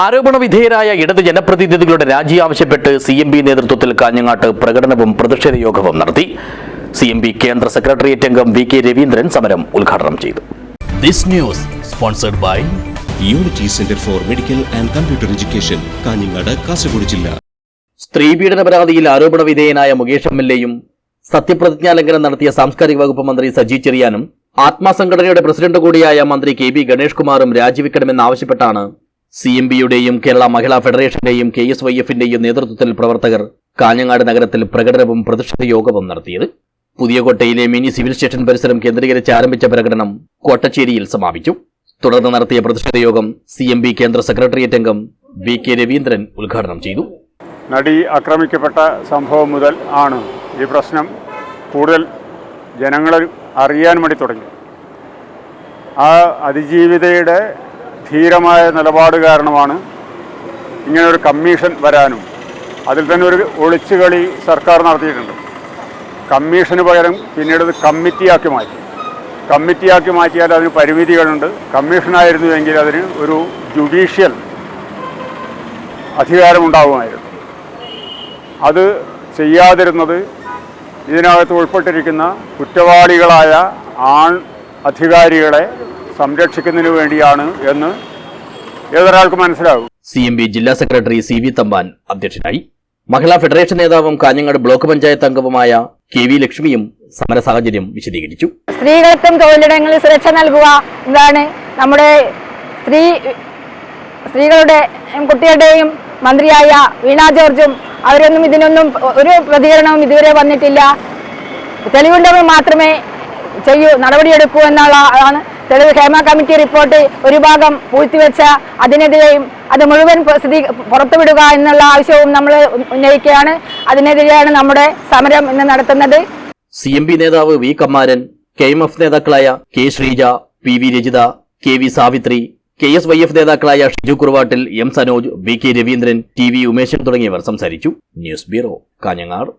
ആരോപണ വിധേയരായ ഇടത് ജനപ്രതിനിധികളുടെ രാജി ആവശ്യപ്പെട്ട് സി എം പി നേതൃത്വത്തിൽ കാഞ്ഞങ്ങാട്ട് പ്രകടനവും പ്രതിഷേധ യോഗവും നടത്തി. സി എം പി കേന്ദ്ര സെക്രട്ടേറിയറ്റ് അംഗം വി കെ രവീന്ദ്രൻ സമരം ഉദ്ഘാടനം ചെയ്തു. This news sponsored by unity centre for medical and computer education Kanhangad Kasaragod ജില്ല. സ്ത്രീപീഡന പരാതിയിൽ ആരോപണ വിധേയനായ മുകേഷ് എം എൽ എയും സത്യപ്രതിജ്ഞാലംഘനം നടത്തിയ സാംസ്കാരിക വകുപ്പ് മന്ത്രി സജി ചെറിയാനും ആത്മാസംഘടനയുടെ പ്രസിഡന്റ് കൂടിയായ മന്ത്രി കെ ബി ഗണേഷ് കുമാറും രാജിവെക്കണമെന്നാവശ്യപ്പെട്ടാണ് സി എം ബിയുടെയും കേരള മഹിളാ ഫെഡറേഷന്റെയും കെ എസ് വൈ എഫിന്റെയും നേതൃത്വത്തിൽ പ്രവർത്തകർ കാഞ്ഞങ്ങാട് നഗരത്തിൽ പ്രകടനവും പ്രതിഷേധ യോഗവും നടത്തിയത്. പുതിയകോട്ടയിലെ മിനി സിവിൽ സ്റ്റേഷൻ പരിസരം കേന്ദ്രീകരിച്ച് ആരംഭിച്ച പ്രകടനം കോട്ടച്ചേരിയിൽ സമാപിച്ചു. തുടർന്ന് നടത്തിയ പ്രതിഷേധ യോഗം സി എം ബി കേന്ദ്ര സെക്രട്ടേറിയറ്റ് അംഗം വി കെ രവീന്ദ്രൻ ഉദ്ഘാടനം ചെയ്തു. നടി ആക്രമിക്കപ്പെട്ട സംഭവം മുതൽ ആണ് ഈ പ്രശ്നം കൂടുതൽ ജനങ്ങളിൽ അറിയാൻ വേണ്ടി തുടങ്ങി ആ അതിജീവിതയുടെ ധീരമായ നിലപാട് കാരണമാണ് ഇങ്ങനൊരു കമ്മീഷൻ വരാനും അതിൽ തന്നെ ഒരു ഒളിച്ചുകളി സർക്കാർ നടത്തിയിട്ടുണ്ട്. കമ്മീഷന് പകരം പിന്നീട് കമ്മിറ്റിയാക്കി മാറ്റി. കമ്മിറ്റിയാക്കി മാറ്റിയാൽ അതിന് പരിമിതികളുണ്ട്. കമ്മീഷനായിരുന്നുവെങ്കിൽ അതിന് ഒരു ജുഡീഷ്യൽ അധികാരമുണ്ടാകുമായിരുന്നു അത് ചെയ്യാതിരുന്നത് ഇതിനകത്ത് ഉൾപ്പെട്ടിരിക്കുന്ന കുറ്റവാളികളായ ആൺ അധികാരികളെ സംരക്ഷിക്കുന്നതിന് വേണ്ടിയാണ് എന്ന് ഏതൊരാൾക്ക് മനസ്സിലാകും. സി എം ബി ജില്ലാ സെക്രട്ടറി സി വി തമ്പാൻ അധ്യക്ഷനായി. മഹിളാ ഫെഡറേഷൻ നേതാവും കാഞ്ഞങ്ങാട് ബ്ലോക്ക് പഞ്ചായത്ത് അംഗവുമായ കെ വി ലക്ഷ്മിയും സമര സാഹചര്യം വിശദീകരിച്ചു. സ്ത്രീകൾക്കും തൊഴിലിടങ്ങളിൽ സുരക്ഷ നൽകുക എന്നതാണ് നമ്മുടെ സ്ത്രീ സ്ത്രീകളുടെ കുട്ടികളുടെയും മന്ത്രിയായ വീണ ജോർജും അവരൊന്നും ഇതിനൊന്നും ഒരു പ്രതികരണവും ഇതുവരെ വന്നിട്ടില്ല. തെളിവുണ്ടെങ്കിൽ മാത്രമേ ചെയ്യൂ നടപടിയെടുക്കൂ എന്നുള്ളതാണ് തെളിവ് ഹേമ കമ്മിറ്റി റിപ്പോർട്ട് ഒരു ഭാഗം പൂഴ്ത്തിവെച്ച അതിനെതിരെയും അത് മുഴുവൻ സ്ഥിതി പുറത്തുവിടുക എന്നുള്ള ആവശ്യവും നമ്മൾ ഉന്നയിക്കുകയാണ്. അതിനെതിരെയാണ് നമ്മുടെ സമരം ഇന്ന് നടത്തുന്നത്. സി എം പി നേതാവ് V Kammaran K M F നേതാക്കളായ K Sreeja P V Rajitha K V Savitri K S Y F നേതാക്കളായ Shiju Kuruvattil M Sanoj V K Raveendran T V Umeshan തുടങ്ങിയവർ സംസാരിച്ചു. News bureau Kanhangad.